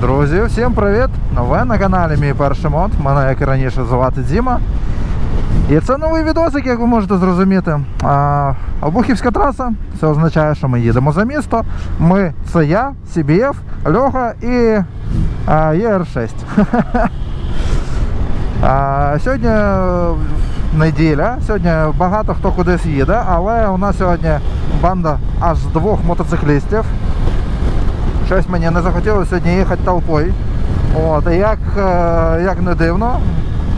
Друзі, всім привіт! Нове на каналі Мій перший мод. Мене, як і раніше, звати Діма. І це новий відосик, як ви можете зрозуміти. А, Обухівська траса. Це означає, що ми їдемо за місто. Ми це я, CBF, Льоха і а, ЄР6. Сьогодні е, неділя, сьогодні багато хто кудись їде, але у нас сьогодні банда аж з двох мотоциклістів. Щось мені не захотілося сьогодні їхати толпою. От, і як, е, як не дивно,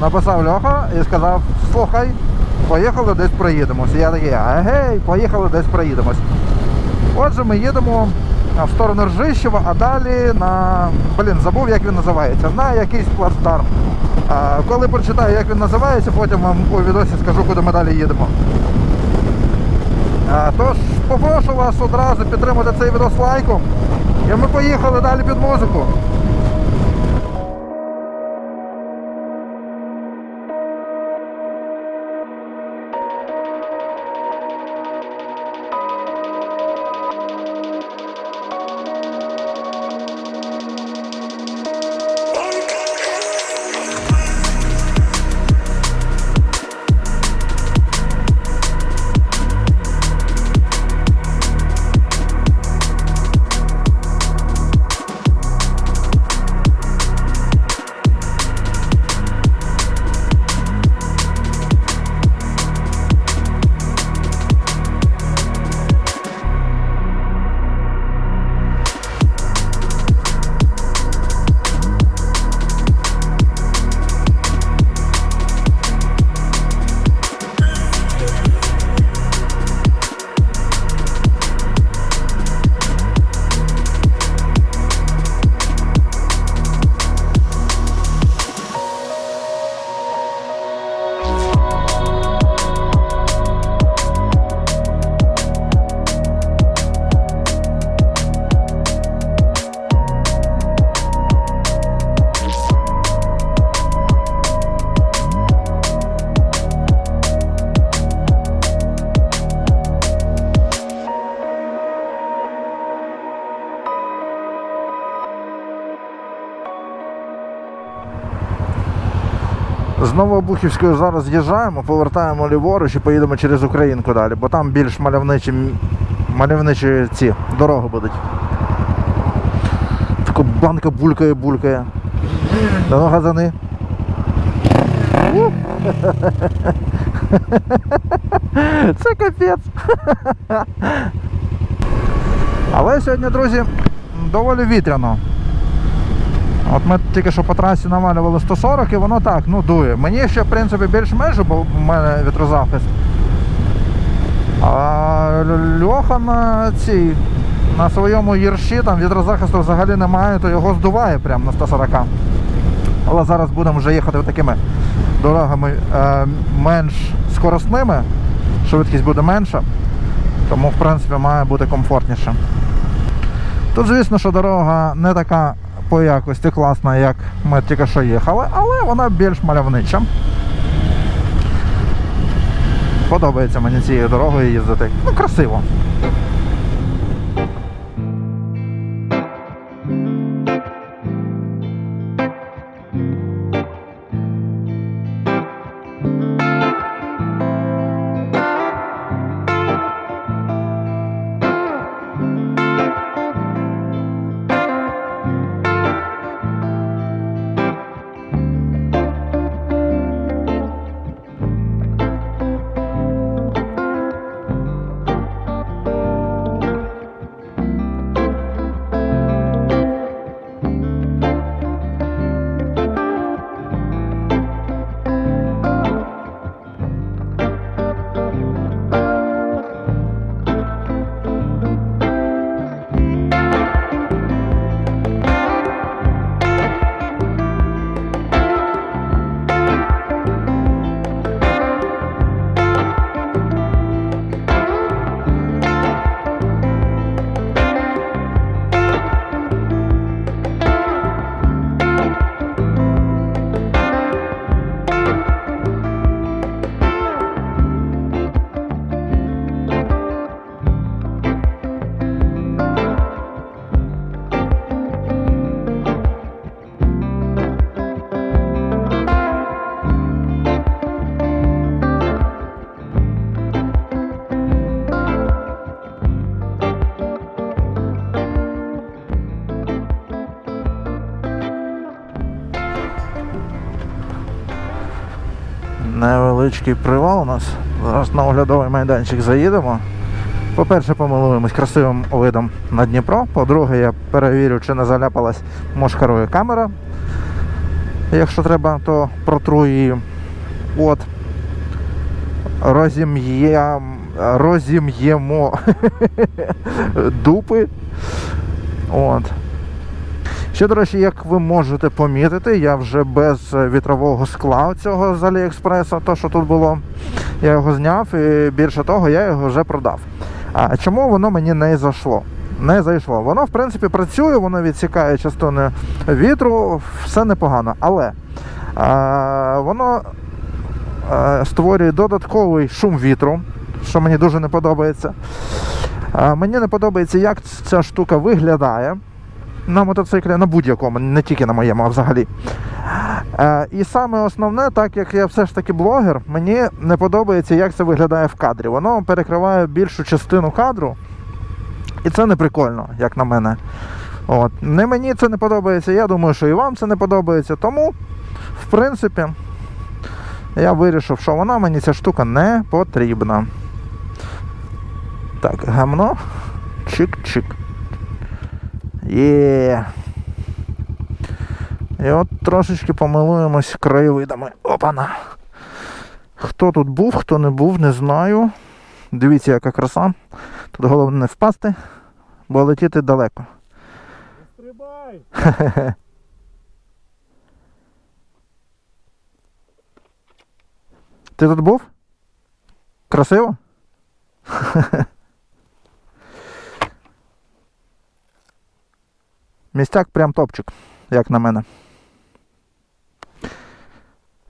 написав Льоха і сказав, слухай, поїхали десь проїдемось. І я такий, агей, поїхали десь проїдемось. Отже, ми їдемо в сторону Ржищева, а далі на. Блін, забув, як він називається, на якийсь плацдарм. Коли прочитаю, як він називається, потім вам у відосі скажу, куди ми далі їдемо. Тож попрошу вас одразу підтримати цей відос лайком. І ми поїхали далі під музику. З Новообухівської зараз з'їжджаємо, повертаємо ліворуч і поїдемо через Українку далі, бо там більш мальовничі, мальовничі ці дороги будуть. Така банка булькає, булькає. Та ну газани. Це капець. Але сьогодні, друзі, доволі вітряно. От ми тільки що по трасі навалювали 140 і воно так, ну дує. Мені ще в принципі більш-менш, бо в мене вітрозахист. А Льоха на цій, на своєму гірші там вітрозахисту взагалі немає, то його здуває прямо на 140. Але зараз будемо вже їхати такими дорогами е, менш скоростними, швидкість буде менша, тому в принципі має бути комфортніше. Тут, звісно, що дорога не така по якості класна, як ми тільки що їхали, але вона більш мальовнича. Подобається мені цією дорогою їздити. Ну, красиво. Невеличкий привал у нас. Зараз на оглядовий майданчик заїдемо. По-перше, помилуємось красивим видом на Дніпро. По-друге, я перевірю, чи не заляпалась мошкарою камера. Якщо треба, то протру її. От. Розім'єм, розім'ємо дупи. От. Ще, до речі, як ви можете помітити, я вже без вітрового скла цього з Аліекспреса, то що тут було, я його зняв і більше того, я його вже продав. А чому воно мені не зайшло? Не зайшло. Воно, в принципі, працює, воно відсікає частини вітру, все непогано. Але а, воно а, створює додатковий шум вітру, що мені дуже не подобається. А, мені не подобається, як ця штука виглядає на мотоциклі, на будь-якому, не тільки на моєму, а взагалі. Е, і саме основне, так як я все ж таки блогер, мені не подобається, як це виглядає в кадрі. Воно перекриває більшу частину кадру, і це не прикольно, як на мене. От. Не мені це не подобається, я думаю, що і вам це не подобається. Тому, в принципі, я вирішив, що вона мені ця штука не потрібна. Так, гамно. Чик-чик. Є. І от трошечки помилуємось краєвидами. Опана. Хто тут був, хто не був, не знаю. Дивіться, яка краса. Тут головне не впасти, бо летіти далеко. Стрибай! Ти тут був? Красиво? Містяк прям топчик, як на мене.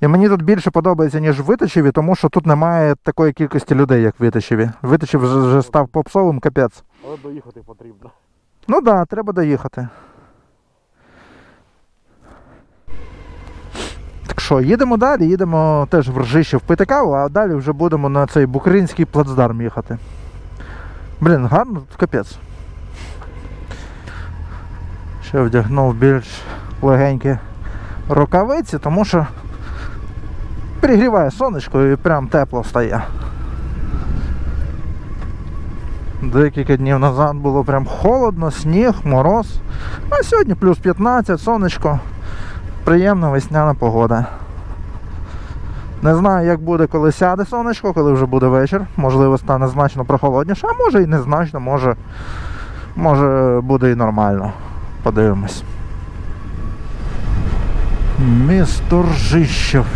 І мені тут більше подобається, ніж в Витичеві, тому що тут немає такої кількості людей, як в Витичеві. Витичів вже, став попсовим капець. Але доїхати потрібно. Ну так, да, треба доїхати. Так що, їдемо далі, їдемо теж в Ржище впити каву, а далі вже будемо на цей букринський плацдарм їхати. Блін, гарно тут капець. Ще вдягнув більш легенькі рукавиці, тому що пригріває сонечко і прям тепло стає. Декілька днів назад було прям холодно, сніг, мороз. А сьогодні плюс 15, сонечко. Приємна весняна погода. Не знаю, як буде, коли сяде сонечко, коли вже буде вечір. Можливо, стане значно прохолодніше, а може і незначно, може, може буде і нормально. Подивимось. Місто Ржищев.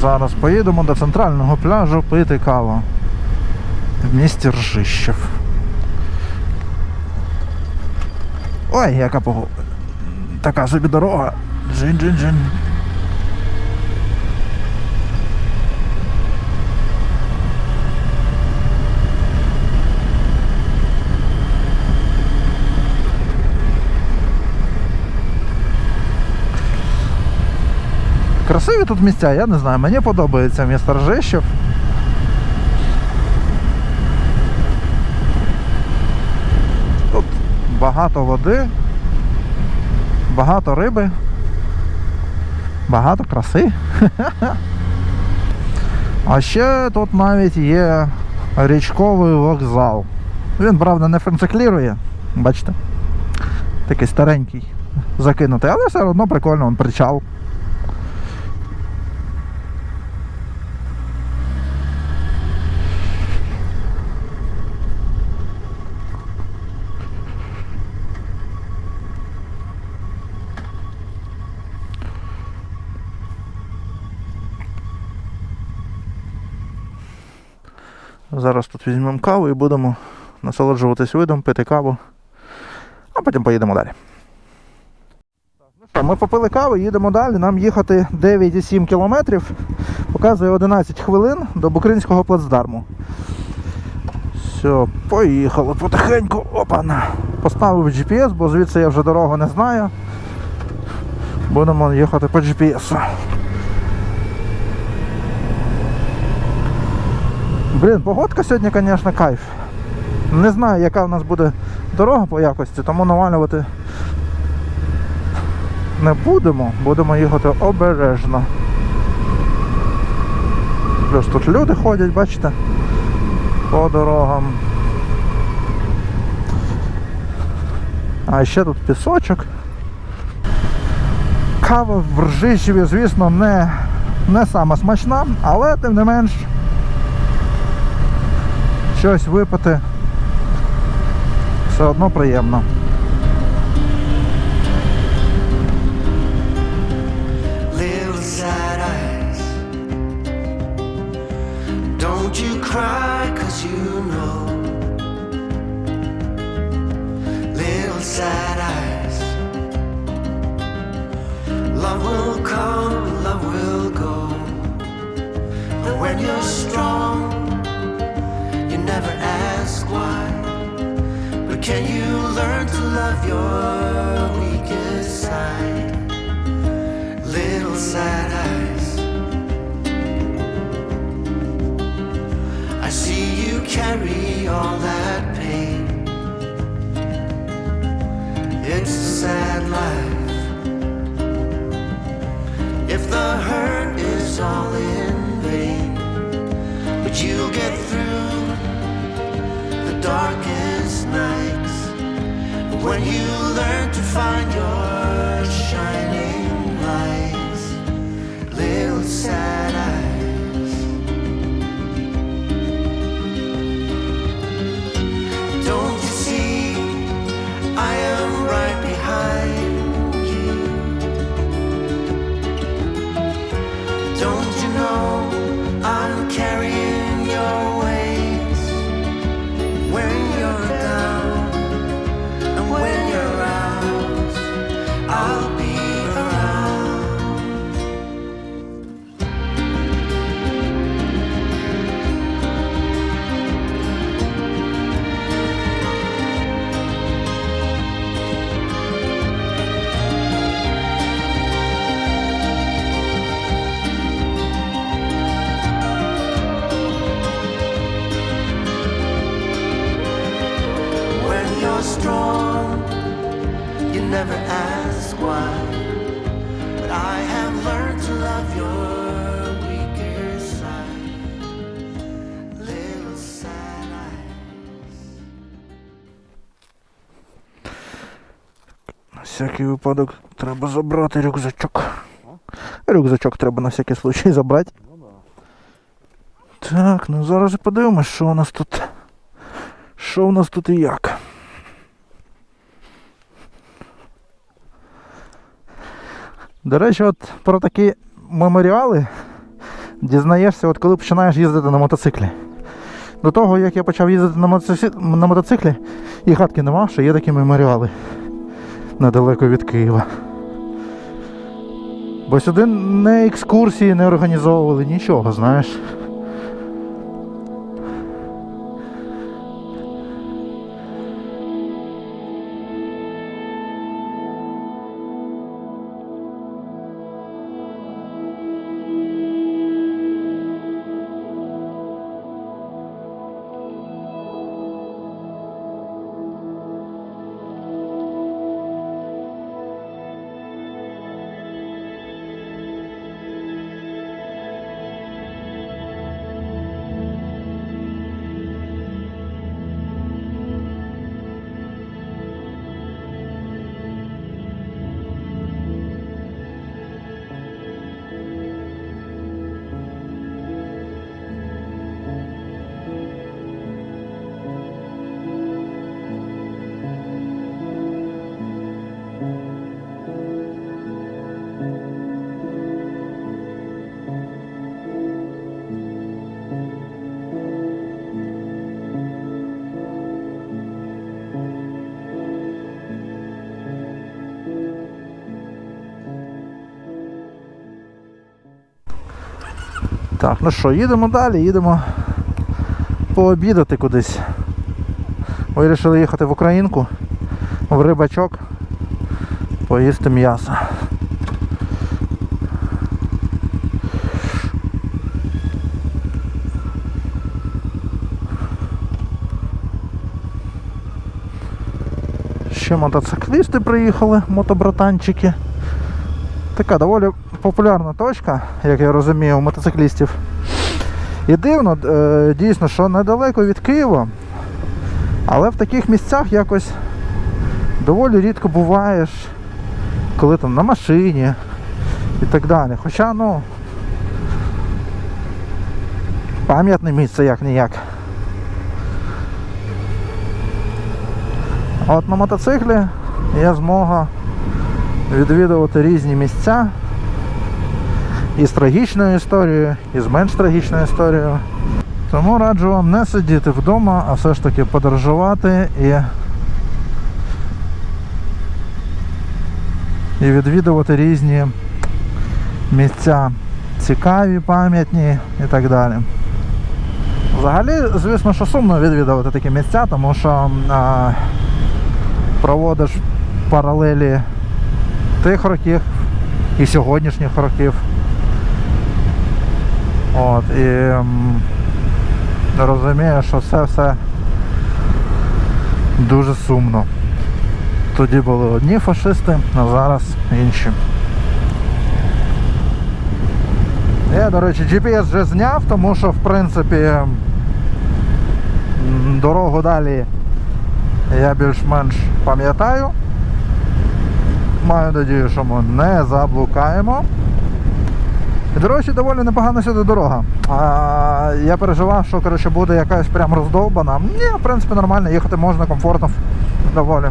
Зараз поїдемо до центрального пляжу пити каву. В місті Ржищев. Ой, яка погода. Така собі дорога. Джин-джин-джин. Красиві тут місця, я не знаю, мені подобається місто Ржищев. Тут багато води, багато риби, багато краси. А ще тут навіть є річковий вокзал. Він, правда, не функціклірує, бачите? Такий старенький, закинутий, але все одно прикольно, він причал. Зараз тут візьмемо каву і будемо насолоджуватись видом, пити каву, а потім поїдемо далі. Ну ми попили каву, їдемо далі. Нам їхати 9,7 кілометрів. Показує 11 хвилин до Букринського плацдарму. Все, поїхали потихеньку. Опана. Поставив GPS, бо звідси я вже дорогу не знаю. Будемо їхати по GPS. Блін, погодка сьогодні, звісно, кайф. Не знаю, яка в нас буде дорога по якості, тому навалювати не будемо, будемо їхати обережно. Плюс тут люди ходять, бачите, по дорогам. А ще тут пісочок. Кава в Ржищеві, звісно, не, не сама смачна, але тим не менш щось випити все одно приємно. Love will come, love will go. And when you're strong, never ask why. But can you learn to love your weakest side? little sad eyes. I see you carry all that pain. It's a sad life. If the hurt is all in vain, but you'll get through darkest nights when you learn to find your shining lights, little sad eyes. Всякий випадок треба забрати рюкзачок. Рюкзачок треба на всякий случай забрати. Так, ну зараз і подивимось, що у нас тут. Що у нас тут і як. До речі, от про такі меморіали дізнаєшся, от коли починаєш їздити на мотоциклі. До того, як я почав їздити на, мотоциклі, на мотоциклі, і хатки нема, що є такі меморіали недалеко від Києва. Бо сюди не екскурсії не організовували, нічого, знаєш. Ну що, їдемо далі, їдемо пообідати кудись. Вирішили їхати в Українку, в рибачок, поїсти м'ясо. Ще мотоциклісти приїхали, мотобратанчики. Така доволі популярна точка, як я розумію, у мотоциклістів. І дивно, е, дійсно, що недалеко від Києва, але в таких місцях якось доволі рідко буваєш, коли там на машині і так далі. Хоча, ну, пам'ятне місце як ніяк. От на мотоциклі є змога відвідувати різні місця і з трагічною історією, і з менш трагічною історією. Тому раджу вам не сидіти вдома, а все ж таки подорожувати і, і відвідувати різні місця цікаві, пам'ятні і так далі. Взагалі, звісно, що сумно відвідувати такі місця, тому що а, проводиш паралелі тих років і сьогоднішніх років. От, і розумію, що це все дуже сумно. Тоді були одні фашисти, а зараз інші. Я, до речі, GPS вже зняв, тому що в принципі дорогу далі я більш-менш пам'ятаю. Маю надію, що ми не заблукаємо. До речі, доволі непогана сюди дорога. А, я переживав, що коротше, буде якась прям роздовбана. Ні, в принципі, нормально, їхати можна комфортно доволі.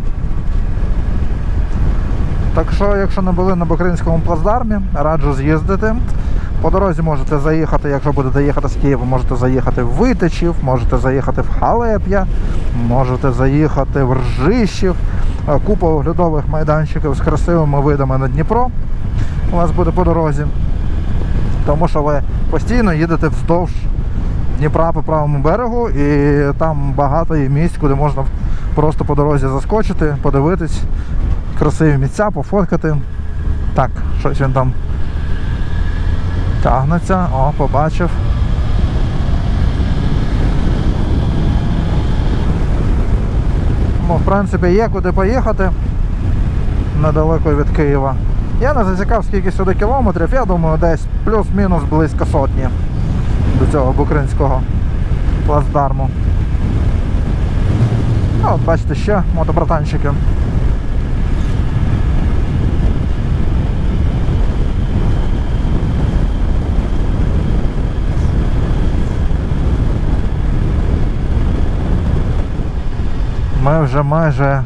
Так що, якщо не були на Бокринському плацдармі, раджу з'їздити. По дорозі можете заїхати, якщо будете їхати з Києва, можете заїхати в Витичів, можете заїхати в Халеп'я, можете заїхати в Ржищів. Е, Купа оглядових майданчиків з красивими видами на Дніпро. У вас буде по дорозі. Тому що ви постійно їдете вздовж Дніпра по правому берегу, і там багато є місць, куди можна просто по дорозі заскочити, подивитись, красиві місця, пофоткати. Так, щось він там тягнеться, о, побачив. Ну, в принципі, є куди поїхати недалеко від Києва. Я не засікав, скільки сюди кілометрів, я думаю, десь плюс-мінус близько сотні до цього букринського плацдарму. Ну, от бачите, ще мотобратанчики. Ми вже майже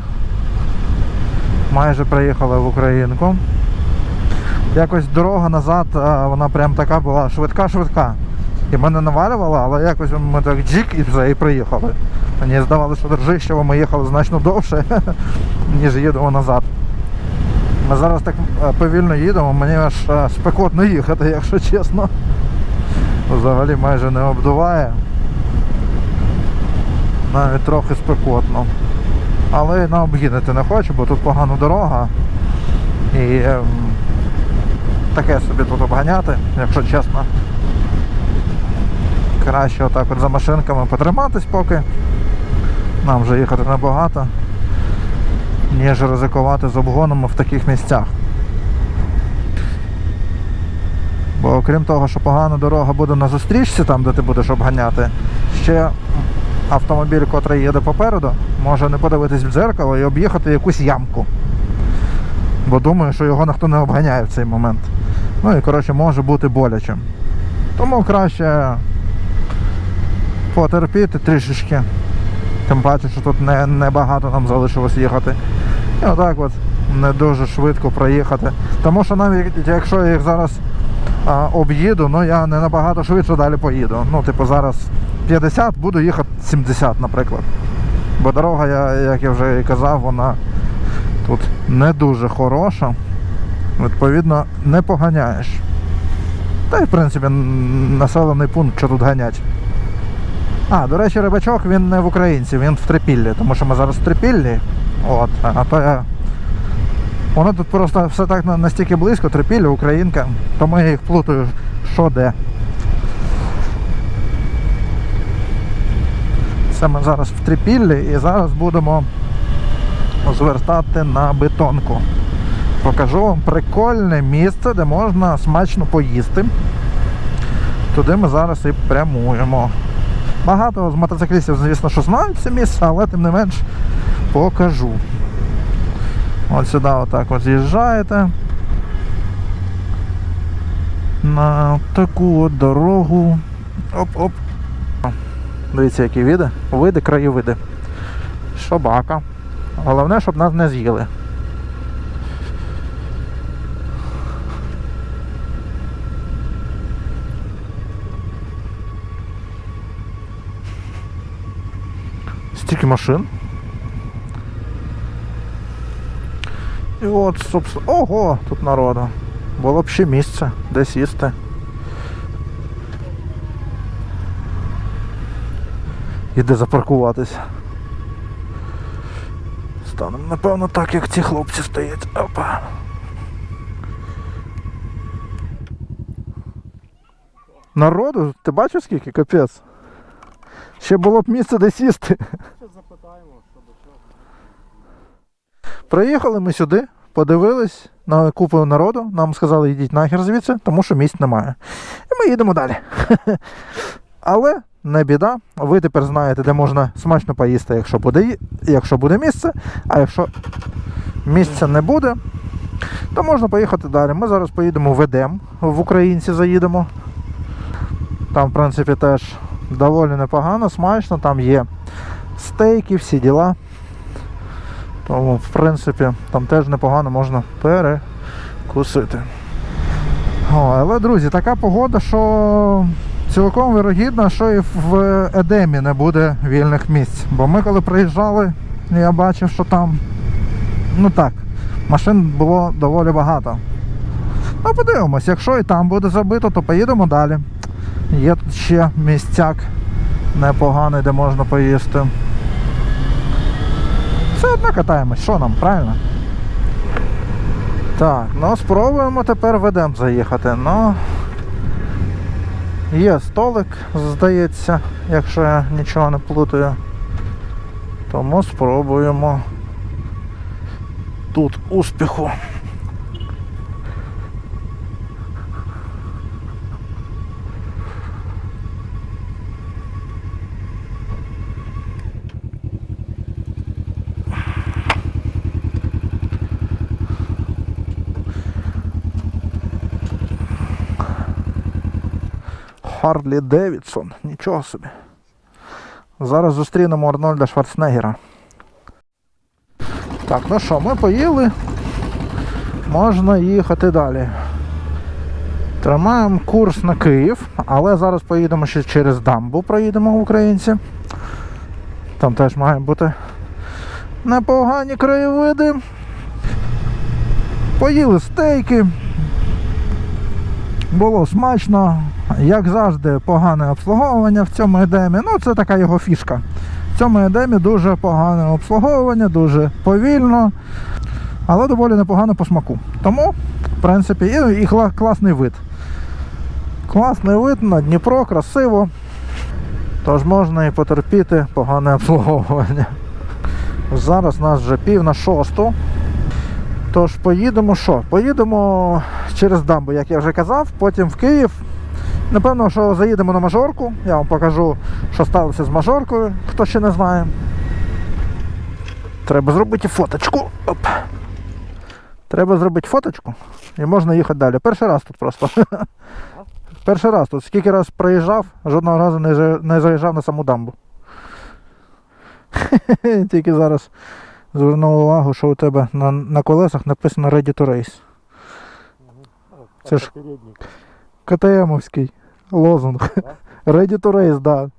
майже приїхали в Українку. Якось дорога назад, вона прям така була швидка-швидка. І мене навалювало, але якось ми так джік і все, і приїхали. Мені здавалося, що до ми їхали значно довше, ніж їдемо назад. Ми зараз так е, повільно їдемо, мені аж е, спекотно їхати, якщо чесно. Взагалі майже не обдуває. Навіть трохи спекотно. Але на обгідати не хочу, бо тут погана дорога. І ем, таке собі тут обганяти, якщо чесно. Краще отак от за машинками потриматись поки. Нам вже їхати небагато, ніж ризикувати з обгонами в таких місцях. Бо окрім того, що погана дорога буде на зустрічці, там де ти будеш обганяти, ще автомобіль, котрий їде попереду, може не подивитись в дзеркало і об'їхати якусь ямку. Бо думаю, що його ніхто не обганяє в цей момент. Ну і коротше може бути боляче. Тому краще потерпіти трішечки. Тим паче, що тут не, небагато нам залишилось їхати. І отак от не дуже швидко проїхати. Тому що навіть якщо я їх зараз а, об'їду, ну я не набагато швидше далі поїду. Ну, типу, зараз 50, буду їхати 70, наприклад. Бо дорога, я, як я вже і казав, вона тут не дуже хороша. Відповідно, не поганяєш. Та й в принципі населений пункт, що тут ганять. А, до речі, рибачок він не в українці, він в Трипіллі, тому що ми зараз в Трипіллі. От, а то я. Воно тут просто все так настільки близько, Трипілля, Українка, тому я їх плутаю, що де. Це ми зараз в Трипіллі і зараз будемо звертати на бетонку. Покажу вам прикольне місце, де можна смачно поїсти. Туди ми зараз і прямуємо. Багато з мотоциклістів, звісно, що знають це місце, але тим не менш покажу. От сюди отак от з'їжджаєте. На таку от дорогу. Оп-оп. Дивіться, які види. Види, краєвиди. Собака. Головне, щоб нас не з'їли. Стільки машин. І от, собственно. Ого, тут народу. Було б ще місце, де сісти. І де запаркуватися. Станемо, напевно, так, як ці хлопці стоять. Опа. Народу, ти бачиш скільки? Капець. Ще було б місце де сісти. Ще запитаємо, що до чого. Приїхали ми сюди, подивились на купу народу, нам сказали, йдіть нахер звідси, тому що місць немає. І ми їдемо далі. Але не біда, ви тепер знаєте, де можна смачно поїсти, якщо буде, якщо буде місце, а якщо місця не буде, то можна поїхати далі. Ми зараз поїдемо в Едем, в Українці заїдемо. Там, в принципі, теж доволі непогано, смачно, там є стейки, всі діла. Тому, в принципі, там теж непогано можна перекусити. О, але, друзі, така погода, що цілком вирогідно, що і в Едемі не буде вільних місць. Бо ми коли приїжджали, я бачив, що там, ну так, машин було доволі багато. Ну, подивимось, якщо і там буде забито, то поїдемо далі. Є тут ще місцяк непоганий, де можна поїсти. Все одно катаємось, що нам, правильно? Так, ну спробуємо тепер в Едем заїхати. Ну є столик, здається, якщо я нічого не плутаю. Тому спробуємо тут успіху. Харлі Девідсон. Нічого собі. Зараз зустрінемо Арнольда Шварценеггера. Так, ну що, ми поїли. Можна їхати далі. Тримаємо курс на Київ, але зараз поїдемо ще через дамбу, проїдемо українці. Там теж має бути непогані краєвиди. Поїли стейки. Було смачно, як завжди, погане обслуговування в цьому едемі. Ну, це така його фішка. В цьому едемі дуже погане обслуговування, дуже повільно, але доволі непогано по смаку. Тому, в принципі, і, і кла- класний вид. Класний вид на Дніпро, красиво. Тож можна і потерпіти погане обслуговування. Зараз нас вже пів на шосту. Тож поїдемо що? Поїдемо через дамбу, як я вже казав, потім в Київ. Напевно, що заїдемо на мажорку. Я вам покажу, що сталося з мажоркою, хто ще не знає. Треба зробити фоточку. Оп. Треба зробити фоточку і можна їхати далі. Перший раз тут просто. Перший раз тут. Скільки раз проїжджав, жодного разу не заїжджав на саму дамбу. Тільки зараз звернув увагу, що у тебе на, на колесах написано Ready to Race. Це ж- КТМовський лозунг. Ready to Race, да.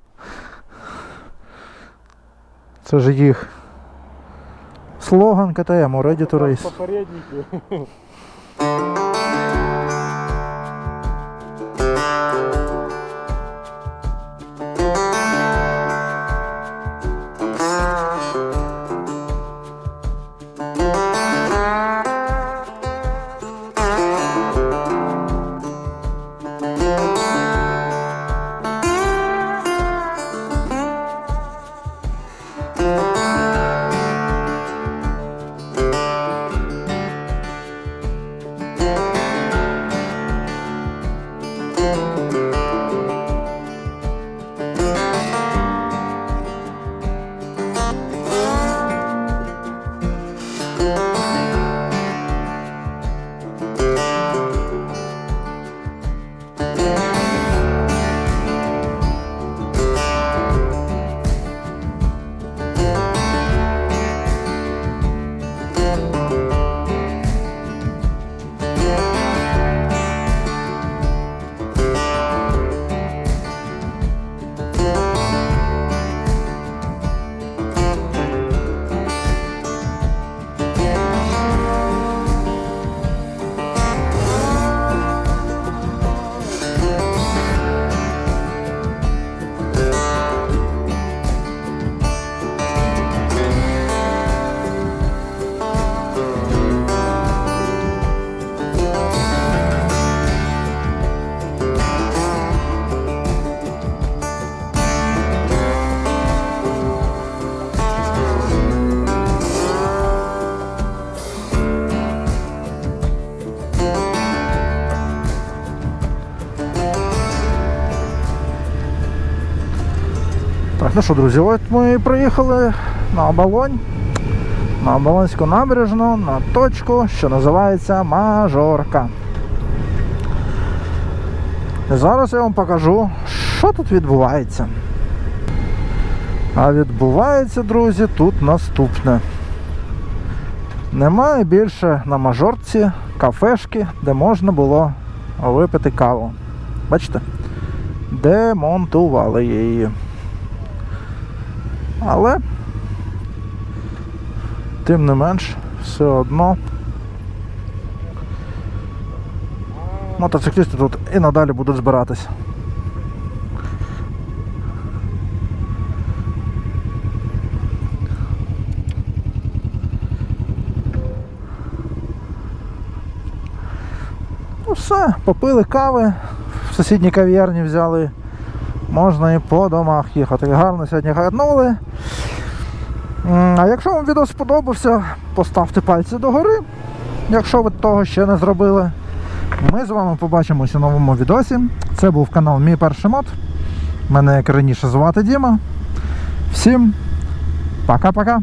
Це ж їх. Слоган КТМ, Ready to Race. Попередники. Ну що, друзі, от ми приїхали на оболонь, на Оболонську набережну, на точку, що називається Мажорка. І зараз я вам покажу, що тут відбувається. А відбувається, друзі, тут наступне. Немає більше на мажорці кафешки, де можна було випити каву. Бачите? Демонтували її. Але, тим не менш, все одно. Мотоциклісти тут і надалі будуть збиратися. Ну все, попили кави, в сусідній кав'ярні взяли. Можна і по домах їхати. Гарно сьогодні гарнули. А якщо вам відео сподобався, поставте пальці догори, якщо ви того ще не зробили. Ми з вами побачимося у новому відосі. Це був канал Мій Перший Мод. Мене як раніше звати Діма. Всім пока-пока.